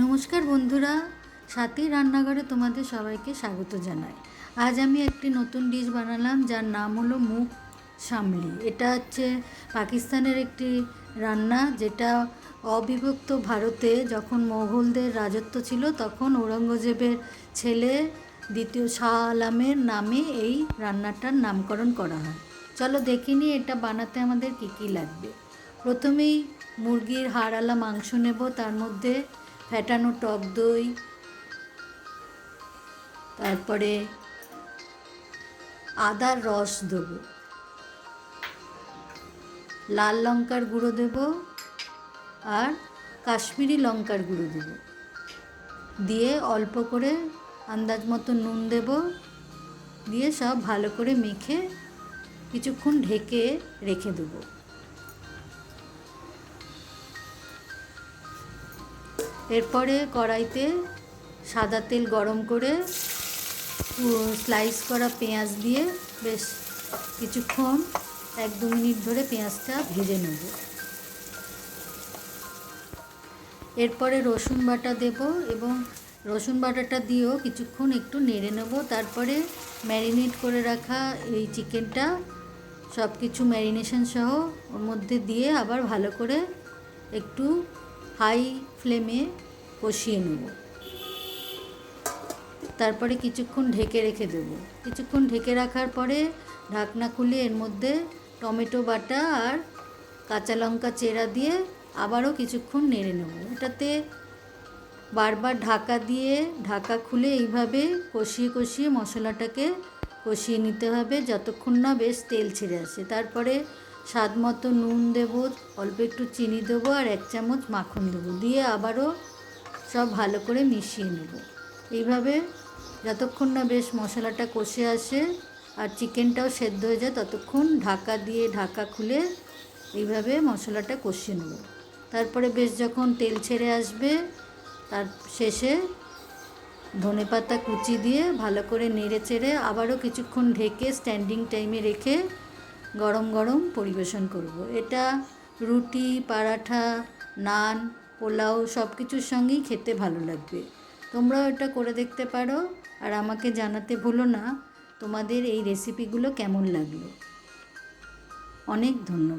নমস্কার বন্ধুরা, সাথী রান্নাঘরে তোমাদের সবাইকে স্বাগত জানাই। আজ আমি একটি নতুন ডিশ বানালাম, যার নাম হলো মুখ সামলি। এটা হচ্ছে পাকিস্তানের একটি রান্না, যেটা অবিভক্ত ভারতে যখন মোগলদের রাজত্ব ছিল, তখন ঔরঙ্গজেবের ছেলে দ্বিতীয় শাহ আলামের নামে এই রান্নাটার নামকরণ করা হয়। চলো দেখিনি এটা বানাতে আমাদের কী কী লাগবে। প্রথমেই মুরগির হাড়ালা মাংস নেব, তার মধ্যে ফ্যাটানো টক দই, তারপরে আদার রস দেবো। লাল লঙ্কার গুঁড়ো দেব আর কাশ্মীরি লঙ্কার গুঁড়ো দেব। দিয়ে অল্প করে আন্দাজ মতো নুন দেব। দিয়ে সব ভালো করে মেখে কিছুক্ষণ ঢেকে রেখে দেবো। এরপরে কড়াইতে সাদা তেল গরম করে স্লাইস করা পেঁয়াজ দিয়ে বেশ কিছুক্ষণ, এক দু মিনিট ধরে পেঁয়াজটা ভেজে নেব। এরপরে রসুন বাটা দেব এবং রসুন বাটাটা দিয়েও কিছুক্ষণ একটু নেড়ে নেব। তারপরে ম্যারিনেট করে রাখা এই চিকেনটা সব কিছু ম্যারিনেশন সহ ওর মধ্যে দিয়ে আবার ভালো করে একটু হাই ফ্লেমে কষিয়ে নেব। তারপরে কিছুক্ষণ ঢেকে রেখে দেবো। কিছুক্ষণ ঢেকে রাখার পরে ঢাকনা খুলে এর মধ্যে টমেটো বাটা আর কাঁচা লঙ্কা চেরা দিয়ে আবারও কিছুক্ষণ নেড়ে নেব। এটাতে বারবার ঢাকা দিয়ে ঢাকা খুলে এইভাবে কষিয়ে কষিয়ে মশলাটাকে কষিয়ে নিতে হবে, যতক্ষণ না বেশ তেল ছেড়ে আসে। তারপরে স্বাদ মতো নুন দেব, অল্প একটু চিনি দেবো আর এক চামচ মাখন দেবো। দিয়ে আবারও সব ভালো করে মিশিয়ে নেব। এইভাবে যতক্ষণ না বেশ মশলাটা কষে আসে আর চিকেনটাও সেদ্ধ হয়ে যায়, ততক্ষণ ঢাকা দিয়ে ঢাকা খুলে এইভাবে মশলাটা কষিয়ে নেব। তারপরে বেশ যখন তেল ছেড়ে আসবে, তার শেষে ধনে পাতা কুচি দিয়ে ভালো করে নেড়ে চেড়ে আবারও কিছুক্ষণ ঢেকে স্ট্যান্ডিং টাইমে রেখে গরম গরম পরিবেশন করব। এটা রুটি, পারাঠা, নান, পোলাও সব কিছুর সঙ্গেই খেতে ভালো লাগবে। তোমরাও এটা করে দেখতে পারো। আর আমাকে জানাতে ভুলো না, তোমাদের এই রেসিপিগুলো কেমন লাগল। অনেক ধন্যবাদ।